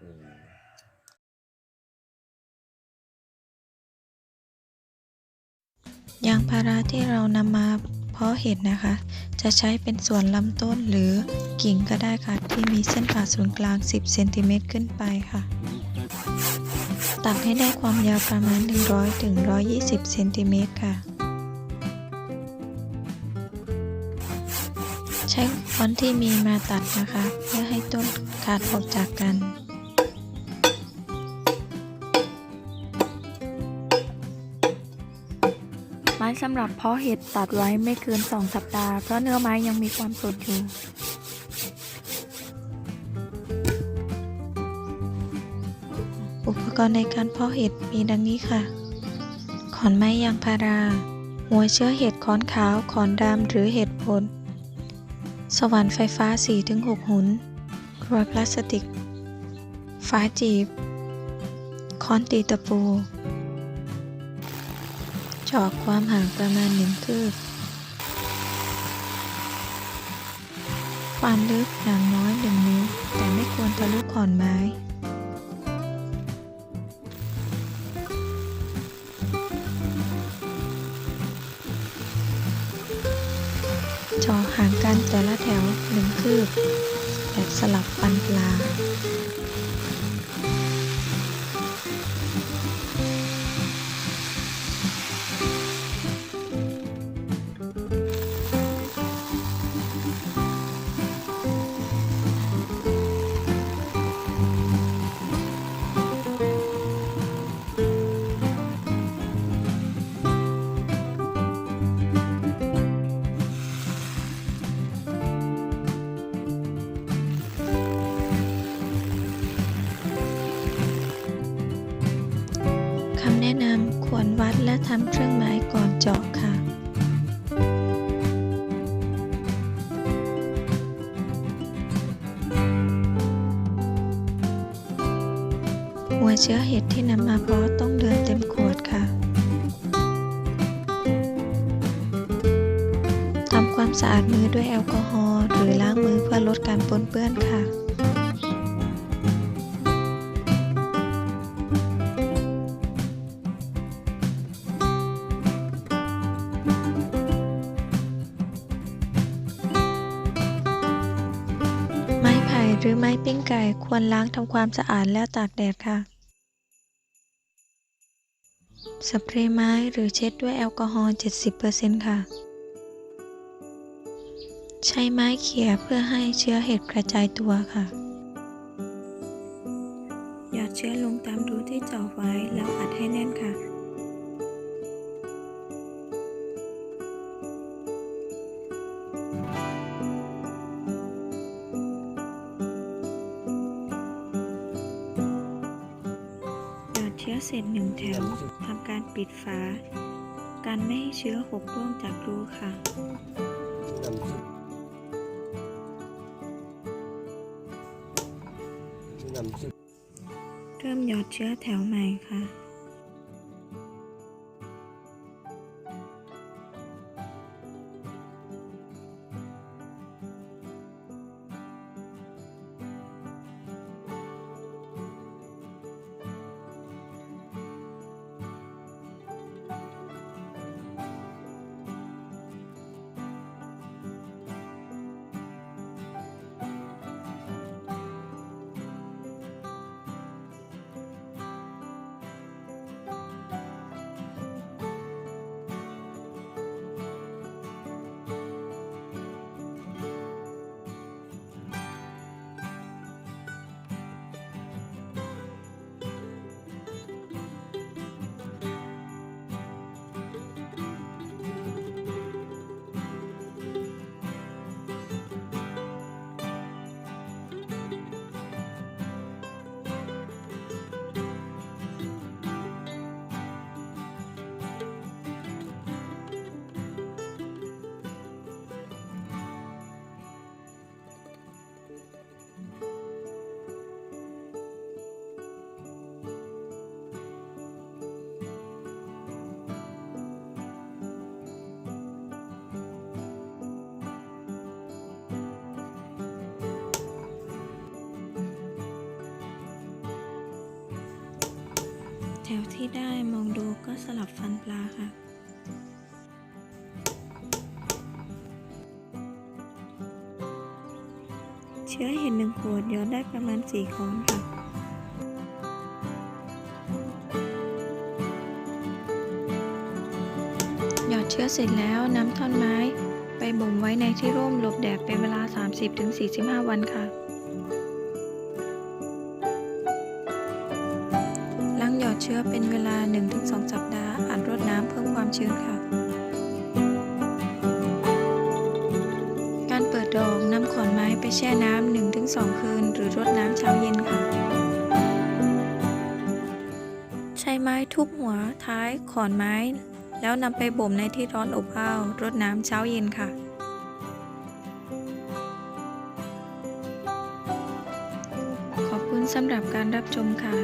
อืมยางพาราที่เรานำมาเพาะเห็ดนะคะ จะใช้เป็นส่วนลำต้นหรือกิ่งก็ได้ค่ะ ที่มีเส้นผ่าศูนย์กลาง 10เซนติเมตรขึ้นไปค่ะ ตัดให้ได้ความยาวประมาณ 100ถึง120เซนติเมตรค่ะ ใช้ค้อนที่มีมาตัดนะคะ เพื่อให้ต้นขาดออกจากกัน ม้สำหรับเพาะเห็ดตัดไว้ไม่เกิน 2 สัปดาห์ เพราะเนื้อไม้ยังมีความสดอยู่อุปกรณ์ในการเพาะเห็ดมีดังนี้ค่ะ ขอนไม้ยางพารา หัวเชื้อเห็ดขอนขาว ขอนดำหรือเห็ดผล สว่านไฟฟ้า 4-6 หุนรวยพลาสติก ฝาจีบ ค้อนตีตะปู จอกความห่างประมาณ1คืบ ความลึกอย่างน้อย1นิ้ว แต่ไม่ควรทะลุขอนไม้จอห่างกันแต่ละแถวหนึ่งคืบ แบบสลับฟันปลา ทำเครื่องหมายก่อนเจาะค่ะ หัวเชื้อเห็ดที่นำมาเพาะต้องเดินเต็มขวดค่ะทำความสะอาดมือด้วยแอลกอฮอล์หรือล้างมือเพื่อลดการปนเปื้อนค่ะ หรือไม้ปิ้งไก่ควรล้างทำความสะอาดแล้วตากแดดค่ะ สเปรย์ไม้หรือเช็ดด้วยแอลกอฮอล์ 70%ค่ะ ใช้ไม้เขี่ยเพื่อให้เชื้อเห็ดกระจายตัวค่ะ หยอดเชื้อลงตามรูที่เจาะไว้แล้วอัดให้แน่นค่ะ ชื้อเสร็จหนึ่งแถวทำการปิดฝา การไม่ให้เชื้อหกร่วงจากรูค่ะ เริ่มหยอดเชื้อแถวใหม่ค่ะ วที่ได้มองดูก็สลับฟันปลาค่ะ เชื้อเห็ดหนึ่งขวดหยอดได้ประมาณสี่ค้อนค่ะหยอดเชื้อเสร็จแล้วนำท่อนไม้ไปบ่มไว้ในที่ร่มหลบแดดเป็นเวลา 30-45 วันค่ะ ชื้อเป็นเวลา 1-2 สัปดาห์อาจรดน้ำเพิ่มความชื้นค่ะ การเปิดดอกนำขอนไม้ไปแช่น้ำ 1-2 คืน หรือรดน้ำเช้าเย็นค่ะ ใช้ไม้ทุบหัวท้ายขอนไม้ แล้วนำไปบ่มในที่ร้อนอบอ้าวรดน้ำเช้าเย็นค่ะขอบคุณสำหรับการรับชมค่ะ